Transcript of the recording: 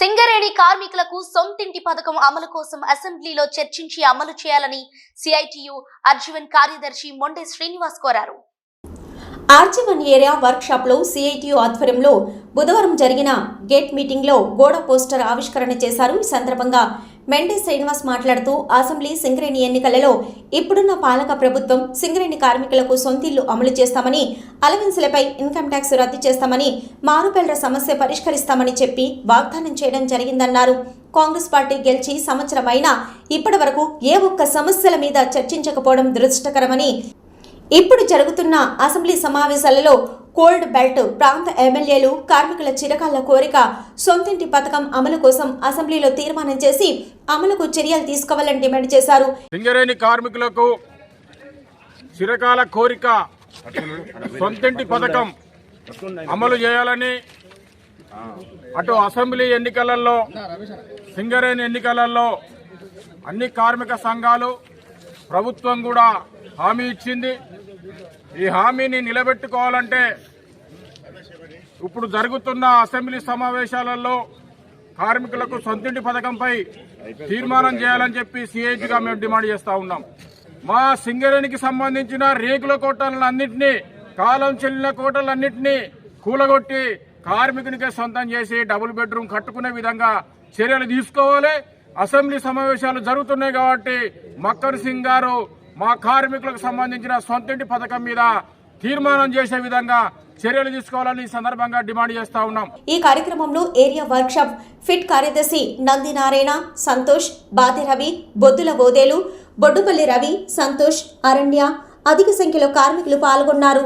సింగరేణి కార్మికులకు సొంతింటి పథకం అమలు కోసం అసెంబ్లీలో చర్చించి అమలు చేయాలని సిఐటియు అర్జువన్ కార్యదర్శి మొండే శ్రీనివాస్ కోరారు. ఆర్జీవన్ ఏరియా వర్క్షాప్లో లో సిఐటియు ఆధ్వర్యంలో బుధవారం జరిగిన గేట్ మీటింగ్లో గోడ పోస్టర్ ఆవిష్కరణ చేశారు. ఈ సందర్భంగా మెండే శ్రీనివాస్ మాట్లాడుతూ అసెంబ్లీ సింగరేణి ఎన్నికలలో ఇప్పుడున్న పాలక ప్రభుత్వం సింగరేణి కార్మికులకు సొంతిల్లు అమలు చేస్తామని అలవెన్సులపై ఇన్కమ్ ట్యాక్స్ రద్దు చేస్తామని మారుపేళ్ళ సమస్య పరిష్కరిస్తామని చెప్పి వాగ్దానం చేయడం జరిగిందన్నారు. కాంగ్రెస్ పార్టీ గెలిచి సంవత్సరమైనా ఇప్పటి వరకు ఏ ఒక్క సమస్యల మీద చర్చించకపోవడం దురదృష్టకరమని ఇప్పుడు జరుగుతున్న అసెంబ్లీ సమావేశాలలో కోల్డ్ బెల్ట్ ప్రాంత ఎమ్మెల్యేలు కార్మికుల చిరకాల కోరిక సొంతింటి పథకం అమలు కోసం అసెంబ్లీలో తీర్మానం చేసి అమలుకు చర్యలు తీసుకోవాలని డిమాండ్ చేశారు. సింగరేణి కార్మికులకు చిరకాల కోరిక సొంతింటి పథకం అమలు చేయాలని అటు అసెంబ్లీ ఎన్నికలలో సింగరేణి ఎన్నికలలో అన్ని కార్మిక సంఘాలు ప్రభుత్వం కూడా హామీ ఇచ్చింది. ఈ హామీని నిలబెట్టుకోవాలంటే ఇప్పుడు జరుగుతున్న అసెంబ్లీ సమావేశాలలో కార్మికులకు సొంతింటి పథకంపై తీర్మానం చేయాలని చెప్పి సిఐటిగా మేము డిమాండ్ చేస్తా ఉన్నాం. మా సింగరేణికి సంబంధించిన రేకుల కోటలన్నింటినీ కాలం చెల్లిన కోటలన్నింటినీ కూలగొట్టి కార్మికునికే సొంతం చేసి డబుల్ బెడ్రూమ్ కట్టుకునే విధంగా చర్యలు తీసుకోవాలి. అసెంబ్లీ సమావేశాలు జరుగుతున్నాయి కాబట్టి మక్కర్ సింగ్ గారు మా కార్మికులకు సంబంధించిన సొంతింటి పథకం మీద తీర్మానం చేసే విధంగా చర్యలు తీసుకోవాలని ఈ సందర్భంగా డిమాండ్ చేస్తా ఉన్నాం. ఈ కార్యక్రమంలో ఏరియా వర్క్షాప్ ఫిట్ కార్యదర్శి నంది నారాయణ సంతోష్ బాతి రవి బొద్దుల బోదేలు బొడ్డుపల్లి రవి సంతోష్ అరణ్య అధిక సంఖ్యలో కార్మికులు పాల్గొన్నారు.